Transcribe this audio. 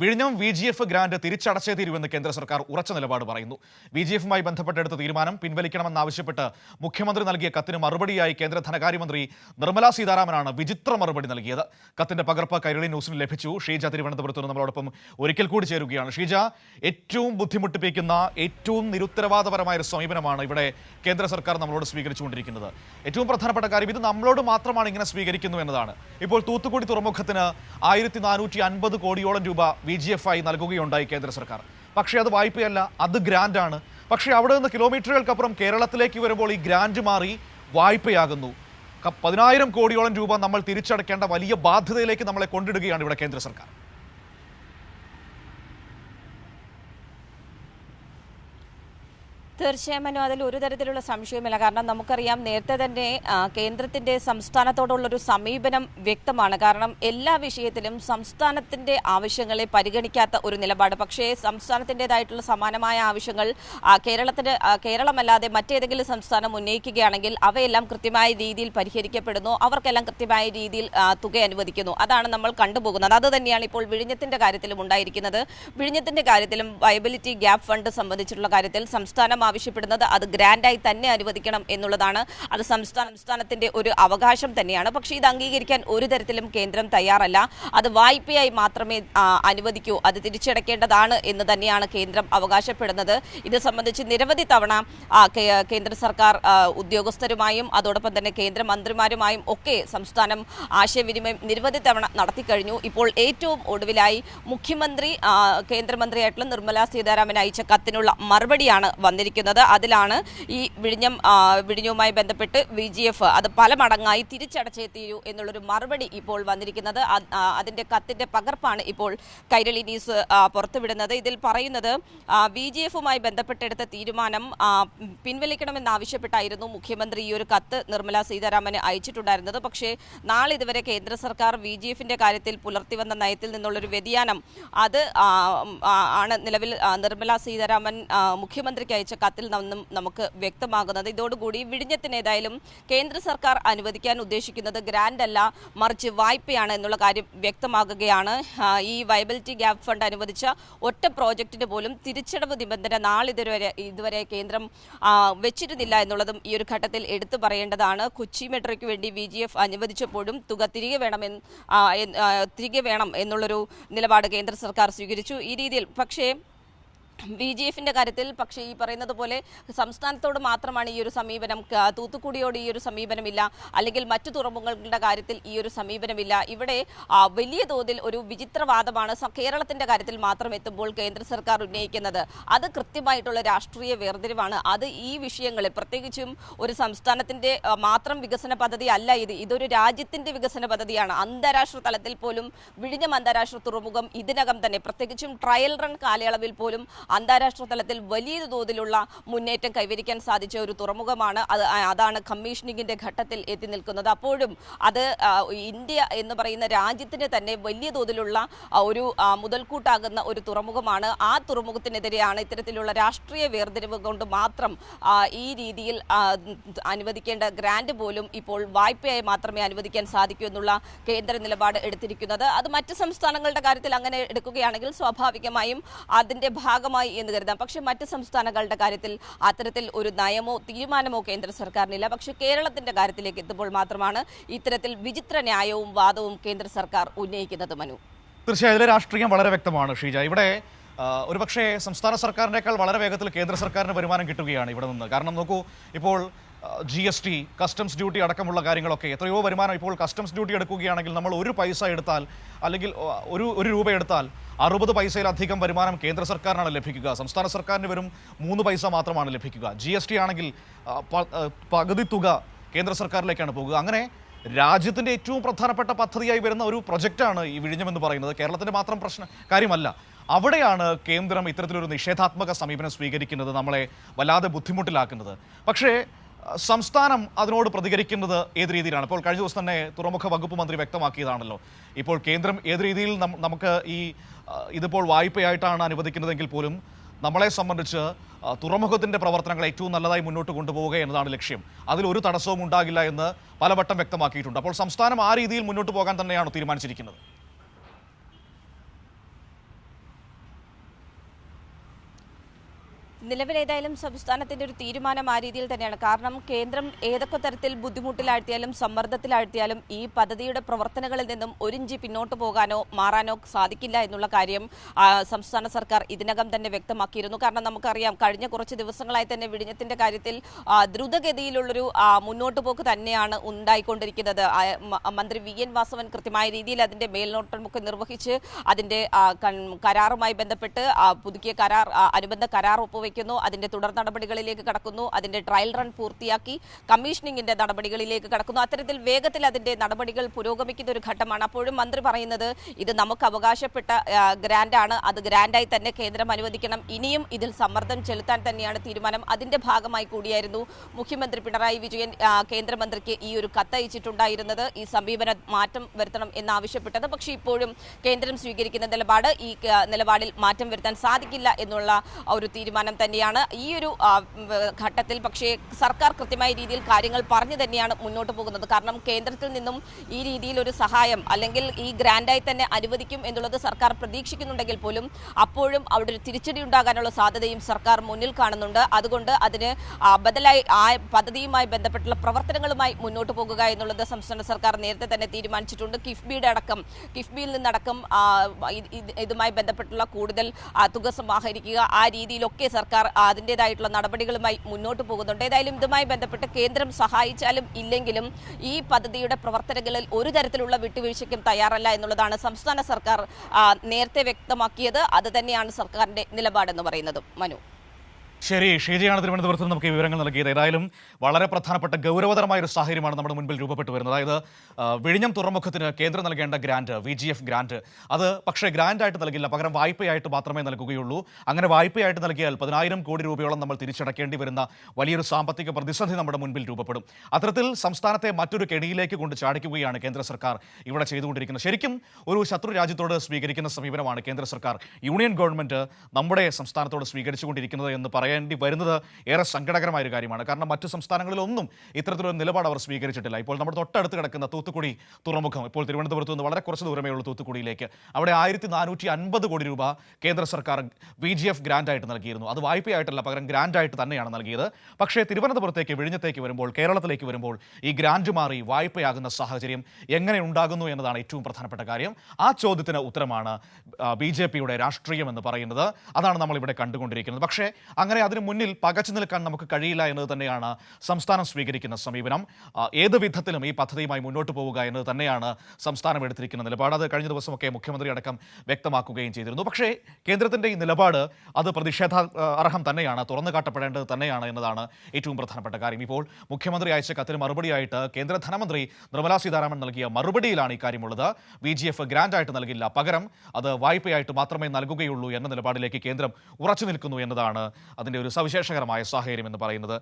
വിഴിഞ്ഞം V G F grant തിരിച്ചടച്ചേ തീരുവെന്ന് കേന്ദ്ര സർക്കാർ ഉറച്ച നിലപാട് പറയുന്നു. വി ജി എഫുമായി ബന്ധപ്പെട്ടെടുത്ത തീരുമാനം പിൻവലിക്കണമെന്നാവശ്യപ്പെട്ട് മുഖ്യമന്ത്രി നൽകിയ കത്തിന് മറുപടിയായി കേന്ദ്ര ധനകാര്യമന്ത്രി നിർമ്മലാ സീതാരാമനാണ് വിചിത്ര മറുപടി നൽകിയത്. കത്തിന്റെ പകർപ്പ് കൈരളി ന്യൂസിന് ലഭിച്ചു. ഷീജ തിരുവനന്തപുരത്ത് നിന്ന് നമ്മളോടൊപ്പം ഒരിക്കൽ കൂടി ചേരുകയാണ്. ഷീജ ഏറ്റവും ബുദ്ധിമുട്ടിപ്പിക്കുന്ന ഏറ്റവും നിരുത്തരവാദപരമായ ഒരു സമീപനമാണ് ഇവിടെ കേന്ദ്ര സർക്കാർ നമ്മളോട് സ്വീകരിച്ചുകൊണ്ടിരിക്കുന്നത്. ഏറ്റവും പ്രധാനപ്പെട്ട കാര്യം ഇത് നമ്മളോട് മാത്രമാണ് ഇങ്ങനെ സ്വീകരിക്കുന്നു എന്നതാണ്. ഇപ്പോൾ തൂത്തുക്കുടി തുറമുഖത്തിന് ആയിരത്തി കോടിയോളം രൂപ വി ജി എഫ് ആയി നൽകുകയുണ്ടായി കേന്ദ്ര സർക്കാർ. പക്ഷേ അത് വായ്പയല്ല അത് ഗ്രാൻഡാണ്. പക്ഷേ അവിടെ നിന്ന് കിലോമീറ്ററുകൾക്കപ്പുറം കേരളത്തിലേക്ക് വരുമ്പോൾ ഈ ഗ്രാൻഡ് മാറി വായ്പയാകുന്നു. പതിനായിരം കോടിയോളം രൂപ നമ്മൾ തിരിച്ചടയ്ക്കേണ്ട വലിയ ബാധ്യതയിലേക്ക് നമ്മളെ കൊണ്ടിടുകയാണ് ഇവിടെ കേന്ദ്ര സർക്കാർ. തീർച്ചയായും മനു അതിൽ ഒരു തരത്തിലുള്ള സംശയമില്ല കാരണം നമുക്കറിയാം നേരത്തെ തന്നെ കേന്ദ്രത്തിന്റെ സംസ്ഥാനത്തോടുള്ളൊരു സമീപനം വ്യക്തമാണ്. കാരണം എല്ലാ വിഷയത്തിലും സംസ്ഥാനത്തിന്റെ ആവശ്യങ്ങളെ പരിഗണിക്കാത്ത ഒരു നിലപാട്. പക്ഷേ സംസ്ഥാനത്തിന്റെതായിട്ടുള്ള സമാനമായ ആവശ്യങ്ങൾ കേരളത്തിന് കേരളമല്ലാതെ മറ്റേതെങ്കിലും സംസ്ഥാനം ഉന്നയിക്കുകയാണെങ്കിൽ അവയെല്ലാം കൃത്യമായ രീതിയിൽ പരിഹരിക്കപ്പെടുന്നു. അവർക്കെല്ലാം കൃത്യമായ രീതിയിൽ തുക അനുവദിക്കുന്നു. അതാണ് നമ്മൾ കണ്ടുപോകുന്നത്. അത് തന്നെയാണ് ഇപ്പോൾ വിഴിഞ്ഞത്തിന്റെ കാര്യത്തിലും ഉണ്ടായിരിക്കുന്നത്. വിഴിഞ്ഞത്തിന്റെ കാര്യത്തിലും വയബിലിറ്റി ഗ്യാപ്പ് ഫണ്ട് സംബന്ധിച്ചിട്ടുള്ള കാര്യത്തിൽ സംസ്ഥാനം ആവശ്യപ്പെടുന്നത്. അത് ഗ്രാൻഡായി തന്നെ അനുവദിക്കണം എന്നുള്ളതാണ്. അത് സംസ്ഥാന സംസ്ഥാനത്തിന്റെ ഒരു അവകാശം തന്നെയാണ്. പക്ഷേ ഇത് അംഗീകരിക്കാൻ ഒരു തരത്തിലും കേന്ദ്രം തയ്യാറല്ല. അത് വായ്പയായി മാത്രമേ അനുവദിക്കൂ. അത് തിരിച്ചടക്കേണ്ടതാണ് എന്ന് തന്നെയാണ് കേന്ദ്രം അവകാശപ്പെടുന്നത്. ഇത് സംബന്ധിച്ച് നിരവധി തവണ കേന്ദ്ര സർക്കാർ ഉദ്യോഗസ്ഥരുമായും അതോടൊപ്പം തന്നെ കേന്ദ്രമന്ത്രിമാരുമായും ഒക്കെ സംസ്ഥാനം ആശയവിനിമയം നിരവധി തവണ നടത്തിക്കഴിഞ്ഞു ഇപ്പോൾ ഏറ്റവും ഒടുവിലായി മുഖ്യമന്ത്രി കേന്ദ്രമന്ത്രിയായിട്ടുള്ള നിർമ്മലാ സീതാരാമൻ അയച്ച കത്തിനുള്ള മറുപടിയാണ് വന്നിരിക്കുന്നത്. അതിലാണ് ഈ വിഴിഞ്ഞം വിഴിഞ്ഞവുമായി ബന്ധപ്പെട്ട് വി ജി എഫ് അത് പല മടങ്ങായി തിരിച്ചടച്ചേ തീരൂ എന്നുള്ളൊരു മറുപടി ഇപ്പോൾ വന്നിരിക്കുന്നത്. അതിന്റെ കത്തിന്റെ പകർപ്പാണ് ഇപ്പോൾ കൈരളി ന്യൂസ് പുറത്തുവിടുന്നത്. ഇതിൽ പറയുന്നത് വി ജി എഫുമായി ബന്ധപ്പെട്ടെടുത്ത തീരുമാനം പിൻവലിക്കണമെന്നാവശ്യപ്പെട്ടായിരുന്നു മുഖ്യമന്ത്രി ഈ ഒരു കത്ത് നിർമ്മല സീതാരാമന് അയച്ചിട്ടുണ്ടായിരുന്നത്. പക്ഷേ നാളെ ഇതുവരെ കേന്ദ്ര സർക്കാർ വി ജി എഫിന്റെ കാര്യത്തിൽ പുലർത്തി വന്ന നയത്തിൽ നിന്നുള്ളൊരു വ്യതിയാനം അത് ആണ് നിലവിൽ നിർമ്മല സീതാരാമൻ മുഖ്യമന്ത്രിക്ക് അയച്ച കത്തിൽ നിന്നും നമുക്ക് വ്യക്തമാകുന്നത്. ഇതോടുകൂടി വിഴിഞ്ഞത്തിന് ഏതായാലും കേന്ദ്ര സർക്കാർ അനുവദിക്കാൻ ഉദ്ദേശിക്കുന്നത് ഗ്രാൻഡ് അല്ല മറിച്ച് വായ്പയാണ് എന്നുള്ള കാര്യം വ്യക്തമാകുകയാണ്. ഈ വയബിലിറ്റി ഗ്യാപ് ഫണ്ട് അനുവദിച്ച ഒറ്റ പ്രോജക്റ്റിന് പോലും തിരിച്ചടവ് നിബന്ധന നാളിതുവരെ ഇതുവരെ കേന്ദ്രം വെച്ചിരുന്നില്ല എന്നുള്ളതും ഈ ഒരു ഘട്ടത്തിൽ എടുത്തു പറയേണ്ടതാണ്. കൊച്ചി മെട്രോയ്ക്ക് വേണ്ടി വി ജി എഫ് അനുവദിച്ചപ്പോഴും തുക തിരികെ വേണമെന്ന് തിരികെ വേണം എന്നുള്ളൊരു നിലപാട് കേന്ദ്ര സർക്കാർ സ്വീകരിച്ചു. ഈ രീതിയിൽ പക്ഷേ ബി ജെ എഫിന്റെ കാര്യത്തിൽ പക്ഷേ ഈ പറയുന്നത് പോലെ സംസ്ഥാനത്തോട് മാത്രമാണ് ഈ ഒരു സമീപനം തൂത്തുക്കുടിയോട് ഈ ഒരു സമീപനമില്ല അല്ലെങ്കിൽ മറ്റു തുറമുഖങ്ങളുടെ കാര്യത്തിൽ ഈ ഒരു സമീപനമില്ല. ഇവിടെ വലിയ തോതിൽ ഒരു വിചിത്രവാദമാണ് കേരളത്തിന്റെ കാര്യത്തിൽ മാത്രം എത്തുമ്പോൾ കേന്ദ്ര സർക്കാർ ഉന്നയിക്കുന്നത്. അത് കൃത്യമായിട്ടുള്ള രാഷ്ട്രീയ വേർതിരിവാണ്. അത് ഈ വിഷയങ്ങളിൽ പ്രത്യേകിച്ചും ഒരു സംസ്ഥാനത്തിന്റെ മാത്രം വികസന പദ്ധതി അല്ല ഇത്. ഇതൊരു രാജ്യത്തിന്റെ വികസന പദ്ധതിയാണ്. അന്താരാഷ്ട്ര തലത്തിൽ പോലും വിഴിഞ്ഞം അന്താരാഷ്ട്ര തുറമുഖം ഇതിനകം തന്നെ പ്രത്യേകിച്ചും ട്രയൽ റൺ കാലയളവിൽ പോലും അന്താരാഷ്ട്ര തലത്തിൽ വലിയ തോതിലുള്ള മുന്നേറ്റം കൈവരിക്കാൻ സാധിച്ച ഒരു തുറമുഖമാണ്. അത് അതാണ് കമ്മീഷനിങ്ങിന്റെ ഘട്ടത്തിൽ എത്തി നിൽക്കുന്നത്. അപ്പോഴും അത് ഇന്ത്യ എന്ന് പറയുന്ന രാജ്യത്തിന് തന്നെ വലിയ തോതിലുള്ള ഒരു മുതൽക്കൂട്ടാകുന്ന ഒരു തുറമുഖമാണ്. ആ തുറമുഖത്തിനെതിരെയാണ് ഇത്തരത്തിലുള്ള രാഷ്ട്രീയ വേർതിരിവ് കൊണ്ട് മാത്രം ഈ രീതിയിൽ അനുവദിക്കേണ്ട ഗ്രാന്റ് പോലും ഇപ്പോൾ വായ്പയായി മാത്രമേ അനുവദിക്കാൻ സാധിക്കൂ എന്നുള്ള കേന്ദ്ര നിലപാട് എടുത്തിരിക്കുന്നത്. അത് മറ്റ് സംസ്ഥാനങ്ങളുടെ കാര്യത്തിൽ അങ്ങനെ എടുക്കുകയാണെങ്കിൽ സ്വാഭാവികമായും അതിന്റെ ഭാഗമായി എന്ന് കരുതാം. പക്ഷെ മറ്റ് സംസ്ഥാനങ്ങളുടെ കാര്യത്തിൽ അത്തരത്തിൽ ഒരു നയമോ തീരുമാനമോ കേന്ദ്ര സർക്കാരിനില്ല. പക്ഷെ കേരളത്തിന്റെ കാര്യത്തിലേക്ക് എത്തുമ്പോൾ മാത്രമാണ് ഇത്തരത്തിൽ വിചിത്ര ന്യായവും വാദവും കേന്ദ്ര സർക്കാർ ഉന്നയിക്കുന്നത് മനു. തീർച്ചയായും ഇതിലെ രാഷ്ട്രീയം വളരെ വ്യക്തമാണ് ഷീജ. ഇവിടെ ഒരു ഒരുപക്ഷേ സംസ്ഥാന സർക്കാരിനേക്കാൾ വളരെ വേഗത്തിൽ കേന്ദ്ര സർക്കാരിന് വരുമാനം കിട്ടുകയാണ് ഇവിടെ നിന്ന്. കാരണം നോക്കൂ ഇപ്പോൾ G S T customs duty അടക്കമുള്ള കാര്യങ്ങളൊക്കെ എത്രയോ വരുമാനം ഇപ്പോൾ കസ്റ്റംസ് ഡ്യൂട്ടി എടുക്കുകയാണെങ്കിൽ നമ്മൾ ഒരു പൈസ എടുത്താൽ അല്ലെങ്കിൽ ഒരു ഒരു രൂപ എടുത്താൽ അറുപത് പൈസയിലധികം വരുമാനം കേന്ദ്ര സർക്കാരിനാണ് ലഭിക്കുക. സംസ്ഥാന സർക്കാരിന് വെറും മൂന്ന് പൈസ മാത്രമാണ് ലഭിക്കുക. ജി എസ് ടി ആണെങ്കിൽ പകുതി തുക കേന്ദ്ര സർക്കാരിലേക്കാണ് പോകുക. അങ്ങനെ രാജ്യത്തിന്റെ ഏറ്റവും പ്രധാനപ്പെട്ട പദ്ധതിയായി വരുന്ന ഒരു പ്രൊജക്റ്റാണ് ഈ വിഴിഞ്ഞമെന്ന് പറയുന്നത്. കേരളത്തിന്റെ മാത്രം പ്രശ്ന കാര്യമല്ല. അവിടെയാണ് കേന്ദ്രം ഇത്തരത്തിലൊരു നിഷേധാത്മക സമീപനം സ്വീകരിക്കുന്നത് നമ്മളെ വല്ലാതെ ബുദ്ധിമുട്ടിലാക്കുന്നത്. പക്ഷേ സംസ്ഥാനം അതിനോട് പ്രതികരിക്കുന്നത് ഏത് രീതിയിലാണ്? ഇപ്പോൾ കഴിഞ്ഞ ദിവസം തന്നെ തുറമുഖ വകുപ്പ് മന്ത്രി വ്യക്തമാക്കിയതാണല്ലോ. ഇപ്പോൾ കേന്ദ്രം ഏത് രീതിയിൽ നമുക്ക് ഈ ഇതിപ്പോൾ വായ്പയായിട്ടാണ് അനുവദിക്കുന്നതെങ്കിൽ പോലും നമ്മളെ സംബന്ധിച്ച് തുറമുഖത്തിന്റെ പ്രവർത്തനങ്ങൾ ഏറ്റവും നല്ലതായി മുന്നോട്ട് കൊണ്ടുപോവുക എന്നതാണ് ലക്ഷ്യം. അതിലൊരു തടസ്സവും ഉണ്ടാകില്ല എന്ന് പലവട്ടം വ്യക്തമാക്കിയിട്ടുണ്ട്. അപ്പോൾ സംസ്ഥാനം ആ രീതിയിൽ മുന്നോട്ട് പോകാൻ തന്നെയാണ് തീരുമാനിച്ചിരിക്കുന്നത്. നിലവിലേതായാലും സംസ്ഥാനത്തിന്റെ ഒരു തീരുമാനം ആ രീതിയിൽ തന്നെയാണ്. കാരണം കേന്ദ്രം ഏതൊക്കെ തരത്തിൽ ബുദ്ധിമുട്ടിലാഴ്ത്തിയാലും സമ്മർദ്ദത്തിലാഴ്ത്തിയാലും ഈ പദ്ധതിയുടെ പ്രവർത്തനങ്ങളിൽ നിന്നും ഒരിഞ്ചി പിന്നോട്ട് പോകാനോ മാറാനോ സാധിക്കില്ല എന്നുള്ള കാര്യം സംസ്ഥാന സർക്കാർ ഇതിനകം തന്നെ വ്യക്തമാക്കിയിരുന്നു. കാരണം നമുക്കറിയാം കഴിഞ്ഞ കുറച്ച് ദിവസങ്ങളായി തന്നെ വിഴിഞ്ഞത്തിന്റെ കാര്യത്തിൽ ദ്രുതഗതിയിലുള്ളൊരു മുന്നോട്ട് പോക്ക് തന്നെയാണ് ഉണ്ടായിക്കൊണ്ടിരിക്കുന്നത്. മന്ത്രി വി. എൻ. വാസവൻ കൃത്യമായ രീതിയിൽ അതിന്റെ മേൽനോട്ടമൊക്കെ നിർവഹിച്ച് അതിന്റെ കരാറുമായി ബന്ധപ്പെട്ട് പുതുക്കിയ കരാർ അനുബന്ധ കരാർ ഒപ്പുവെക്കുന്നു അതിന്റെ തുടർ നടപടികളിലേക്ക് കടക്കുന്നു അതിന്റെ ട്രയൽ റൺ പൂർത്തിയാക്കി കമ്മീഷനിങ്ങിന്റെ നടപടികളിലേക്ക് കടക്കുന്നു. അത്തരത്തിൽ വേഗത്തിൽ അതിന്റെ നടപടികൾ പുരോഗമിക്കുന്ന ഒരു ഘട്ടമാണ്. അപ്പോഴും മന്ത്രി പറയുന്നത് ഇത് നമുക്ക് അവകാശപ്പെട്ട ആ, ഗ്രാന്റാണ് അത് ഗ്രാന്റായി തന്നെ കേന്ദ്രം അനുവദിക്കണം. ഇനിയും ഇതിൽ സമ്മർദ്ദം ചെലുത്താൻ തന്നെയാണ് തീരുമാനം. അതിന്റെ ഭാഗമായി കൂടിയായിരുന്നു മുഖ്യമന്ത്രി പിണറായി വിജയൻ കേന്ദ്രമന്ത്രിക്ക് ഈ ഒരു കത്തയച്ചിട്ടുണ്ടായിരുന്നത്. ഈ സമീപന മാറ്റം വരുത്തണം എന്നാവശ്യപ്പെട്ടത്. പക്ഷേ ഇപ്പോഴും കേന്ദ്രം സ്വീകരിക്കുന്ന നിലപാട് ഈ നിലപാടിൽ മാറ്റം വരുത്താൻ സാധിക്കില്ല എന്നുള്ള ഒരു തീരുമാനം തന്നെയാണ് ഈ ഒരു ഘട്ടത്തിൽ. പക്ഷേ സർക്കാർ കൃത്യമായ രീതിയിൽ കാര്യങ്ങൾ പറഞ്ഞു തന്നെയാണ് മുന്നോട്ട് പോകുന്നത്. കാരണം കേന്ദ്രത്തിൽ നിന്നും ഈ രീതിയിൽ ഒരു സഹായം അല്ലെങ്കിൽ ഈ ഗ്രാൻഡായി തന്നെ അനുവദിക്കും എന്നുള്ളത് സർക്കാർ പ്രതീക്ഷിക്കുന്നുണ്ടെങ്കിൽ പോലും അപ്പോഴും അവിടെ ഒരു തിരിച്ചടി ഉണ്ടാകാനുള്ള സാധ്യതയും സർക്കാർ മുന്നിൽ കാണുന്നുണ്ട്. അതുകൊണ്ട് അതിന് ബദലായി ആ പദ്ധതിയുമായി ബന്ധപ്പെട്ടുള്ള പ്രവർത്തനങ്ങളുമായി മുന്നോട്ട് പോകുക എന്നുള്ളത് സംസ്ഥാന സർക്കാർ നേരത്തെ തന്നെ തീരുമാനിച്ചിട്ടുണ്ട്. കിഫ്ബിയുടെ അടക്കം കിഫ്ബിയിൽ നിന്നടക്കം ഇതുമായി ബന്ധപ്പെട്ടുള്ള കൂടുതൽ തുക സമാഹരിക്കുക ആ രീതിയിലൊക്കെ സർക്കാർ അതിന്റെതായിട്ടുള്ള നടപടികളുമായി മുന്നോട്ട് പോകുന്നുണ്ട്. ഏതായാലും ഇതുമായി ബന്ധപ്പെട്ട് കേന്ദ്രം സഹായിച്ചാലും ഇല്ലെങ്കിലും ഈ പദ്ധതിയുടെ പ്രവർത്തനങ്ങളിൽ ഒരു തരത്തിലുള്ള വിട്ടുവീഴ്ചയ്ക്കും തയ്യാറല്ല എന്നുള്ളതാണ് സംസ്ഥാന സർക്കാർ നേരത്തെ വ്യക്തമാക്കിയത്. അത് തന്നെയാണ് സർക്കാരിന്റെ നിലപാടെന്ന് പറയുന്നത്. മനു. ശരി ഷീജയാണ് തിരുവനന്തപുരത്ത് നമുക്ക് ഈ വിവരങ്ങൾ നൽകിയത്. ഏതായാലും വളരെ പ്രധാനപ്പെട്ട ഗൗരവതരമായ ഒരു സാഹചര്യമാണ് നമ്മുടെ മുൻപിൽ രൂപപ്പെട്ടു വരുന്നത്. അതായത് വിഴിഞ്ഞം തുറമുഖത്തിന് കേന്ദ്രം നൽകേണ്ട grant V G F grant അത് പക്ഷേ ഗ്രാന്റായിട്ട് നൽകില്ല. പകരം വായ്പയായിട്ട് മാത്രമേ നൽകുകയുള്ളൂ. അങ്ങനെ വായ്പയായിട്ട് നൽകിയാൽ പതിനായിരം കോടി രൂപയോളം നമ്മൾ തിരിച്ചടക്കേണ്ടി വരുന്ന വലിയൊരു സാമ്പത്തിക പ്രതിസന്ധി നമ്മുടെ മുൻപിൽ രൂപപ്പെടും. അത്തരത്തിൽ സംസ്ഥാനത്തെ മറ്റൊരു കെണിയിലേക്ക് കൊണ്ട് ചാടിക്കുകയാണ് കേന്ദ്ര സർക്കാർ ഇവിടെ ചെയ്തുകൊണ്ടിരിക്കുന്നത്. ശരിക്കും ഒരു ശത്രു രാജ്യത്തോട് സ്വീകരിക്കുന്ന സമീപനമാണ് കേന്ദ്ര സർക്കാർ. യൂണിയൻ ഗവൺമെന്റ് നമ്മുടെ സംസ്ഥാനത്തോട് സ്വീകരിച്ചുകൊണ്ടിരിക്കുന്നത് എന്ന് പറയേണ്ടി വരുന്നത് ഏറെ സങ്കടകരമായ ഒരു കാര്യമാണ്. കാരണം മറ്റു സംസ്ഥാനങ്ങളിലൊന്നും ഇത്തരത്തിലൊരു നിലപാട് അവർ സ്വീകരിച്ചിട്ടില്ല. ഇപ്പോൾ നമ്മുടെ തൊട്ടടുത്ത് കിടക്കുന്ന തൂത്തുക്കുടി തുറമുഖം ഇപ്പോൾ തിരുവനന്തപുരത്ത് നിന്ന് വളരെ കുറച്ച് ദൂരമേ ഉള്ളൂ തൂത്തുക്കുടിയിലേക്ക്. അവിടെ ആയിരത്തി നാനൂറ്റി അൻപത് കോടി രൂപ കേന്ദ്ര സർക്കാർ വി ജി എഫ് ഗ്രാൻഡായിട്ട് നൽകിയിരുന്നു. അത് വായ്പയായിട്ടല്ല പകരം ഗ്രാൻഡായിട്ട് തന്നെയാണ് നൽകിയത്. പക്ഷേ തിരുവനന്തപുരത്തേക്ക് വിഴിഞ്ഞത്തേക്ക് വരുമ്പോൾ കേരളത്തിലേക്ക് വരുമ്പോൾ ഈ ഗ്രാൻഡ് മാറി വായ്പയാകുന്ന സാഹചര്യം എങ്ങനെ ഉണ്ടാകുന്നു എന്നതാണ് ഏറ്റവും പ്രധാനപ്പെട്ട കാര്യം. ആ ചോദ്യത്തിന് ഉത്തരമാണ് ബി ജെ പിയുടെ രാഷ്ട്രീയം എന്ന് പറയുന്നത്. അതാണ് നമ്മൾ ഇവിടെ കണ്ടുകൊണ്ടിരിക്കുന്നത്. പക്ഷേ അങ്ങനെ അതിന് മുന്നിൽ പകച്ചു നിൽക്കാൻ നമുക്ക് കഴിയില്ല എന്നത് തന്നെയാണ് സംസ്ഥാനം സ്വീകരിക്കുന്ന സമീപനം. ഏത് വിധത്തിലും ഈ പദ്ധതിയുമായി മുന്നോട്ട് പോവുക എന്നത് തന്നെയാണ് സംസ്ഥാനം എടുത്തിരിക്കുന്ന നിലപാട്. അത് കഴിഞ്ഞ ദിവസമൊക്കെ മുഖ്യമന്ത്രി അടക്കം വ്യക്തമാക്കുകയും ചെയ്തിരുന്നു. പക്ഷേ കേന്ദ്രത്തിന്റെ ഈ നിലപാട് അത് പ്രതിഷേധ അർഹം തന്നെയാണ് തുറന്നു കാട്ടപ്പെടേണ്ടത് തന്നെയാണ് എന്നതാണ് ഏറ്റവും പ്രധാനപ്പെട്ട കാര്യം. ഇപ്പോൾ മുഖ്യമന്ത്രി അയച്ച കത്തിന് മറുപടിയായിട്ട് കേന്ദ്ര ധനമന്ത്രി നിർമ്മലാ സീതാരാമൻ നൽകിയ മറുപടിയിലാണ് ഇക്കാര്യമുള്ളത് വി ജി എഫ് ഗ്രാൻഡായിട്ട് നൽകില്ല. പകരം അത് വായ്പയായിട്ട് മാത്രമേ നൽകുകയുള്ളൂ എന്ന നിലപാടിലേക്ക് കേന്ദ്രം ഉറച്ചു നിൽക്കുന്നു എന്നതാണ് അതിന്റെ ഒരു സവിശേഷകരമായ സാഹചര്യം എന്ന് പറയുന്നത്